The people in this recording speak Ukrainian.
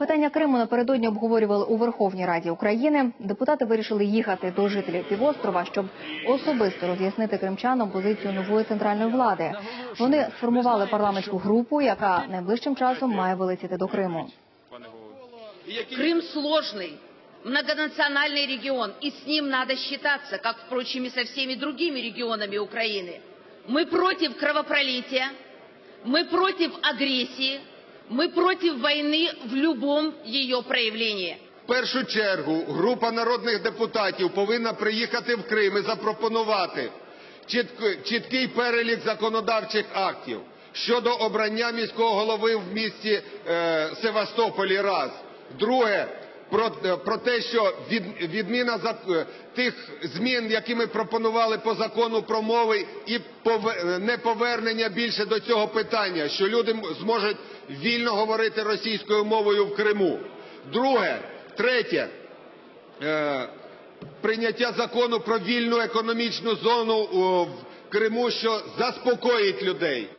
Питання Криму напередодні обговорювали у Верховній Раді України. Депутати вирішили їхати до жителів півострова, щоб особисто роз'яснити кримчанам позицію нової центральної влади. Вони сформували парламентську групу, яка найближчим часом має вилетіти до Криму. Крым сложный, многонациональный регион, и с ним надо считаться, как, впрочем, и со всеми другими регионами Украины. Мы против кровопролития, мы против агрессии, мы против войны в любом ее проявлении. В першу чергу група народних депутатів повинна приїхати в Крим і запропонувати чітк- чіткий перелік законодавчих актів щодо обрання міського голови в місті е, Севастополі. Раз друге. Про, е, про те, що від, відміна зак- е, тих змін, які ми пропонували по закону про мови, і е, неповернення більше до цього питання, що люди зможуть вільно говорити російською мовою в Криму. Друге, третє, прийняття закону про вільну економічну зону в Криму, що заспокоїть людей.